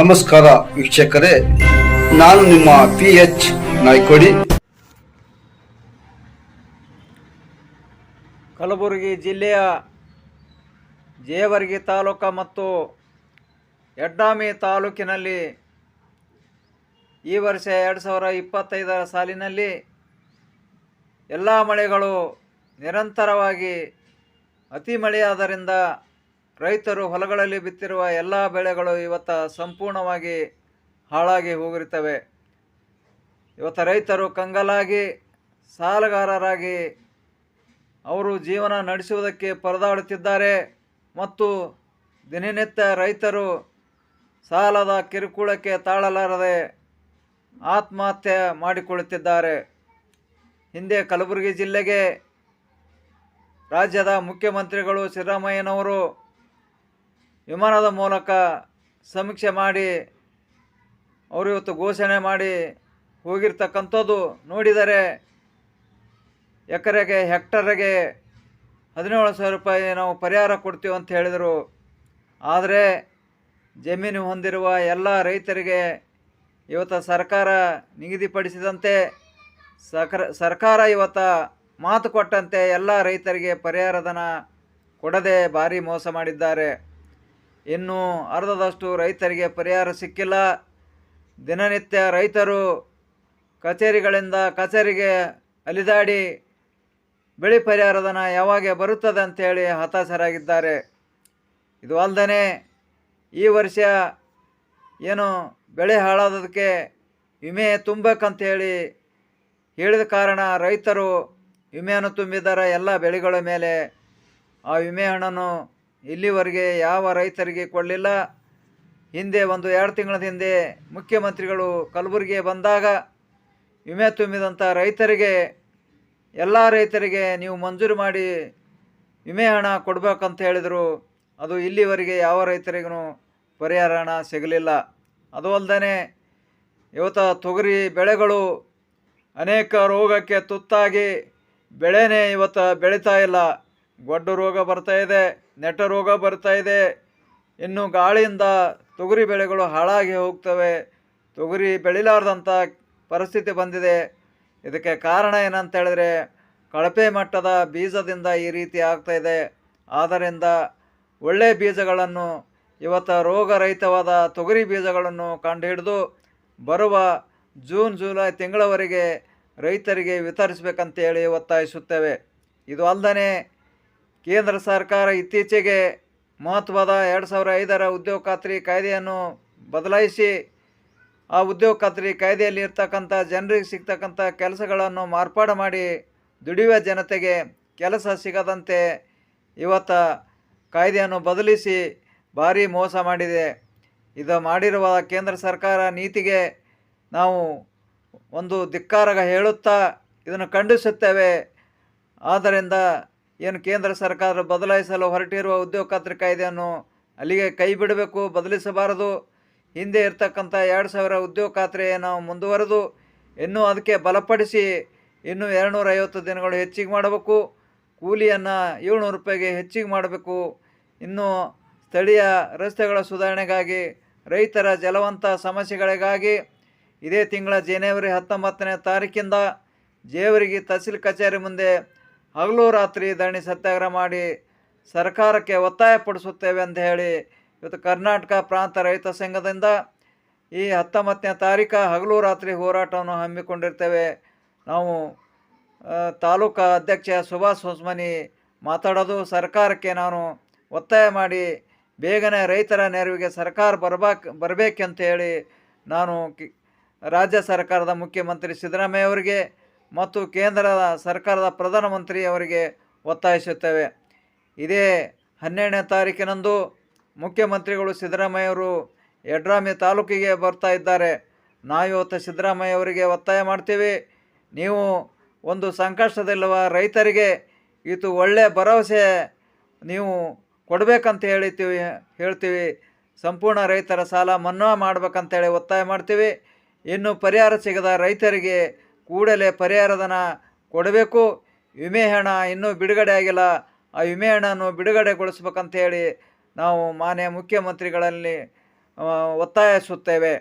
ನಮಸ್ಕಾರ ವೀಕ್ಷಕರೇ, ನಾನು ನಿಮ್ಮ ಪಿ ಎಚ್ ನಾಯ್ಕೋಡಿ. ಕಲಬುರಗಿ ಜಿಲ್ಲೆಯ ಜೇವರ್ಗಿ ತಾಲೂಕು ಮತ್ತು ಎಡ್ಡಾಮಿ ತಾಲೂಕಿನಲ್ಲಿ ಈ ವರ್ಷ ಎರಡು ಸಾವಿರ ಇಪ್ಪತ್ತೈದರ ಸಾಲಿನಲ್ಲಿ ಎಲ್ಲ ಮಳೆಗಳು ನಿರಂತರವಾಗಿ ಅತಿ ಮಳೆಯಾದ್ದರಿಂದ ರೈತರು ಹೊಲಗಳಲ್ಲಿ ಬಿತ್ತಿರುವ ಎಲ್ಲ ಬೆಳೆಗಳು ಇವತ್ತು ಸಂಪೂರ್ಣವಾಗಿ ಹಾಳಾಗಿ ಹೋಗಿರುತ್ತವೆ. ಇವತ್ತು ರೈತರು ಕಂಗಲಾಗಿ, ಸಾಲಗಾರರಾಗಿ ಅವರು ಜೀವನ ನಡೆಸುವುದಕ್ಕೆ ಪರದಾಡುತ್ತಿದ್ದಾರೆ. ಮತ್ತು ದಿನನಿತ್ಯ ರೈತರು ಸಾಲದ ಕಿರುಕುಳಕ್ಕೆ ತಾಳಲಾರದೆ ಆತ್ಮಹತ್ಯೆ ಮಾಡಿಕೊಳ್ಳುತ್ತಿದ್ದಾರೆ. ಹಿಂದೆ ಕಲಬುರಗಿ ಜಿಲ್ಲೆಗೆ ರಾಜ್ಯದ ಮುಖ್ಯಮಂತ್ರಿಗಳು ಸಿದ್ದರಾಮಯ್ಯನವರು ವಿಮಾನದ ಮೂಲಕ ಸಮೀಕ್ಷೆ ಮಾಡಿ, ಅವರು ಇವತ್ತು ಘೋಷಣೆ ಮಾಡಿ ಹೋಗಿರ್ತಕ್ಕಂಥದ್ದು ನೋಡಿದರೆ ಎಕರೆಗೆ, ಹೆಕ್ಟರ್ಗೆ ಹದಿನೇಳು ಸಾವಿರ ರೂಪಾಯಿ ನಾವು ಪರಿಹಾರ ಕೊಡ್ತೀವಿ ಅಂತ ಹೇಳಿದರು. ಆದರೆ ಜಮೀನು ಹೊಂದಿರುವ ಎಲ್ಲ ರೈತರಿಗೆ ಇವತ್ತು ಸರ್ಕಾರ ನಿಗದಿಪಡಿಸಿದಂತೆ ಸಕರ, ಸರ್ಕಾರ ಇವತ್ತು ಮಾತು ಕೊಟ್ಟಂತೆ ಎಲ್ಲ ರೈತರಿಗೆ ಪರಿಹಾರಧನ ಕೊಡದೆ ಭಾರಿ ಮೋಸ ಮಾಡಿದ್ದಾರೆ. ಇನ್ನು ಅರ್ಧದಷ್ಟು ರೈತರಿಗೆ ಪರಿಹಾರ ಸಿಕ್ಕಿಲ್ಲ. ದಿನನಿತ್ಯ ರೈತರು ಕಚೇರಿಗಳಿಂದ ಕಚೇರಿಗೆ ಅಲಿದಾಡಿ ಬೆಳೆ ಪರಿಹಾರಧನ ಯಾವಾಗ ಬರುತ್ತದೆ ಅಂಥೇಳಿ ಹತಾಶರಾಗಿದ್ದಾರೆ. ಇದು ಅಲ್ಲದೆ ಈ ವರ್ಷ ಏನು ಬೆಳೆ ಹಾಳಾದದಕ್ಕೆ ವಿಮೆ ತುಂಬಬೇಕಂತೇಳಿ ಹೇಳಿದ ಕಾರಣ ರೈತರು ವಿಮೆಯನ್ನು ತುಂಬಿದ್ದಾರೆ. ಎಲ್ಲ ಬೆಳೆಗಳ ಮೇಲೆ ಆ ವಿಮೆ ಹಣವನ್ನು ಇಲ್ಲಿವರೆಗೆ ಯಾವ ರೈತರಿಗೆ ಕೊಡಲಿಲ್ಲ ಹಿಂದೆ ಒಂದು ಎರಡು ತಿಂಗಳ ಹಿಂದೆ ಮುಖ್ಯಮಂತ್ರಿಗಳು ಕಲಬುರಗಿಗೆ ಬಂದಾಗ ವಿಮೆ ತುಂಬಿದಂಥ ರೈತರಿಗೆ, ಎಲ್ಲ ರೈತರಿಗೆ ನೀವು ಮಂಜೂರು ಮಾಡಿ ವಿಮೆ ಹಣ ಕೊಡಬೇಕಂತ ಹೇಳಿದರು. ಅದು ಇಲ್ಲಿವರೆಗೆ ಯಾವ ರೈತರಿಗೂ ಪರಿಹಾರ ಹಣ ಸಿಗಲಿಲ್ಲ. ಅದು ಅಲ್ಲದೆ ಇವತ್ತು ತೊಗರಿ ಬೆಳೆಗಳು ಅನೇಕ ರೋಗಕ್ಕೆ ತುತ್ತಾಗಿ ಬೆಳೆನೇ ಇವತ್ತು ಬೆಳೀತಾ ಇಲ್ಲ. ಗೊಡ್ಡು ರೋಗ ಬರ್ತಾ ಇದೆ ನೆಟ್ಟ ರೋಗ ಬರ್ತಾ ಇದೆ. ಇನ್ನು ಗಾಳಿಯಿಂದ ತೊಗರಿ ಬೆಳೆಗಳು ಹಾಳಾಗಿ ಹೋಗ್ತವೆ. ತೊಗರಿ ಬೆಳಿಲಾರ್ದಂಥ ಪರಿಸ್ಥಿತಿ ಬಂದಿದೆ. ಇದಕ್ಕೆ ಕಾರಣ ಏನಂತ ಹೇಳಿದ್ರೆ ಕಳಪೆ ಮಟ್ಟದ ಬೀಜದಿಂದ ಈ ರೀತಿ ಆಗ್ತಾ ಇದೆ. ಆದ್ದರಿಂದ ಒಳ್ಳೆಯ ಬೀಜಗಳನ್ನು, ಇವತ್ತು ರೋಗರಹಿತವಾದ ತೊಗರಿ ಬೀಜಗಳನ್ನು ಕಂಡುಹಿಡಿದು ಬರುವ ಜೂನ್, ಜುಲೈ ತಿಂಗಳವರೆಗೆ ರೈತರಿಗೆ ವಿತರಿಸಬೇಕಂತೇಳಿ ಒತ್ತಾಯಿಸುತ್ತೇವೆ. ಇದು ಅಲ್ಲದೆ ಕೇಂದ್ರ ಸರ್ಕಾರ ಇತ್ತೀಚೆಗೆ ಮಹತ್ವದ ಎರಡು ಸಾವಿರ ಐದರ ಉದ್ಯೋಗ ಖಾತ್ರಿ ಕಾಯ್ದೆಯನ್ನು ಬದಲಾಯಿಸಿ, ಆ ಉದ್ಯೋಗ ಖಾತ್ರಿ ಕಾಯ್ದೆಯಲ್ಲಿ ಇರ್ತಕ್ಕಂಥ ಜನರಿಗೆ ಸಿಗ್ತಕ್ಕಂಥ ಕೆಲಸಗಳನ್ನು ಮಾರ್ಪಾಡು ಮಾಡಿ ದುಡಿಯುವ ಜನತೆಗೆ ಕೆಲಸ ಸಿಗದಂತೆ ಇವತ್ತ ಕಾಯ್ದೆಯನ್ನು ಬದಲಿಸಿ ಭಾರಿ ಮೋಸ ಮಾಡಿದೆ. ಇದು ಮಾಡಿರುವ ಕೇಂದ್ರ ಸರ್ಕಾರ ನೀತಿಗೆ ನಾವು ಒಂದು ಧಿಕ್ಕಾರ ಹೇಳುತ್ತಾ ಇದನ್ನು ಖಂಡಿಸುತ್ತೇವೆ. ಆದ್ದರಿಂದ ಏನು ಕೇಂದ್ರ ಸರ್ಕಾರ ಬದಲಾಯಿಸಲು ಹೊರಟಿರುವ ಉದ್ಯೋಗ ಖಾತ್ರಿ ಕಾಯ್ದೆಯನ್ನು ಅಲ್ಲಿಗೆ ಕೈ ಬಿಡಬೇಕು ಬದಲಿಸಬಾರದು. ಹಿಂದೆ ಇರ್ತಕ್ಕಂಥ ಎರಡು ಸಾವಿರ ಉದ್ಯೋಗ ಖಾತ್ರಿಯನ್ನು ಮುಂದುವರೆದು ಇನ್ನೂ ಅದಕ್ಕೆ ಬಲಪಡಿಸಿ ಇನ್ನೂ ಎರಡುನೂರ ಐವತ್ತು ದಿನಗಳು ಹೆಚ್ಚಿಗೆ ಮಾಡಬೇಕು. ಕೂಲಿಯನ್ನು ಏಳ್ನೂರು ರೂಪಾಯಿಗೆ ಹೆಚ್ಚಿಗೆ ಮಾಡಬೇಕು. ಇನ್ನು ಸ್ಥಳೀಯ ರಸ್ತೆಗಳ ಸುಧಾರಣೆಗಾಗಿ, ರೈತರ ಜಲವಂತ ಸಮಸ್ಯೆಗಳಿಗಾಗಿ ಇದೇ ತಿಂಗಳ ಜನವರಿ ಹತ್ತೊಂಬತ್ತನೇ ತಾರೀಕಿಂದ ಜೇವರಿಗೆ ತಹಸೀಲ್ ಕಚೇರಿ ಮುಂದೆ ಹಗಲು ರಾತ್ರಿ ಧರಣಿ ಸತ್ಯಾಗ್ರಹ ಮಾಡಿ ಸರ್ಕಾರಕ್ಕೆ ಒತ್ತಾಯಪಡಿಸುತ್ತೇವೆ ಅಂತ ಹೇಳಿ ಇವತ್ತು ಕರ್ನಾಟಕ ಪ್ರಾಂತ ರೈತ ಸಂಘದಿಂದ ಈ ಹತ್ತೊಂಬತ್ತನೇ ತಾರೀಕು ಹಗಲು ರಾತ್ರಿ ಹೋರಾಟವನ್ನು ಹಮ್ಮಿಕೊಂಡಿರ್ತೇವೆ. ನಾವು ತಾಲೂಕಾ ಅಧ್ಯಕ್ಷ ಸುಭಾಷ್ ಹೊಸ್ಮನಿ ಮಾತಾಡೋದು ಸರ್ಕಾರಕ್ಕೆ ನಾನು ಒತ್ತಾಯ ಮಾಡಿ ಬೇಗನೆ ರೈತರ ನೆರವಿಗೆ ಸರ್ಕಾರ ಬರ್ಬಾಕ್, ಬರಬೇಕಂತ ಹೇಳಿ ನಾನು ರಾಜ್ಯ ಸರ್ಕಾರದ ಮುಖ್ಯಮಂತ್ರಿ ಸಿದ್ದರಾಮಯ್ಯ ಅವರಿಗೆ ಮತ್ತು ಕೇಂದ್ರದ ಸರ್ಕಾರದ ಪ್ರಧಾನಮಂತ್ರಿ ಅವರಿಗೆ ಒತ್ತಾಯಿಸುತ್ತೇವೆ. ಇದೇ ಹನ್ನೆರಡನೇ ತಾರೀಕಿನಂದು ಮುಖ್ಯಮಂತ್ರಿಗಳು ಸಿದ್ದರಾಮಯ್ಯವರು ಯಡ್ರಾಮಿ ತಾಲೂಕಿಗೆ ಬರ್ತಾ ಇದ್ದಾರೆ. ನಾವು ಇವತ್ತು ಸಿದ್ದರಾಮಯ್ಯ ಅವರಿಗೆ ಒತ್ತಾಯ ಮಾಡ್ತೀವಿ. ನೀವು ಒಂದು ಸಂಕಷ್ಟದಲ್ಲಿರುವ ರೈತರಿಗೆ ಇದು ಒಳ್ಳೆಯ ಭರವಸೆ ನೀವು ಕೊಡಬೇಕಂತ ಹೇಳಿತೀವಿ ಹೇಳ್ತೀವಿ. ಸಂಪೂರ್ಣ ರೈತರ ಸಾಲ ಮನ್ನಾ ಮಾಡಬೇಕಂತೇಳಿ ಒತ್ತಾಯ ಮಾಡ್ತೀವಿ. ಇನ್ನು ಪರಿಹಾರ ಸಿಗದ ರೈತರಿಗೆ ಕೂಡಲೇ ಪರಿಹಾರಧನ ಕೊಡಬೇಕು. ವಿಮೆ ಹಣ ಇನ್ನೂ ಬಿಡುಗಡೆ ಆಗಿಲ್ಲ. ಆ ವಿಮೆ ಹಣವನ್ನು ಬಿಡುಗಡೆಗೊಳಿಸ್ಬೇಕಂತ ಹೇಳಿ ನಾವು ಮಾನ್ಯ ಮುಖ್ಯಮಂತ್ರಿಗಳಲ್ಲಿ ಒತ್ತಾಯಿಸುತ್ತೇವೆ.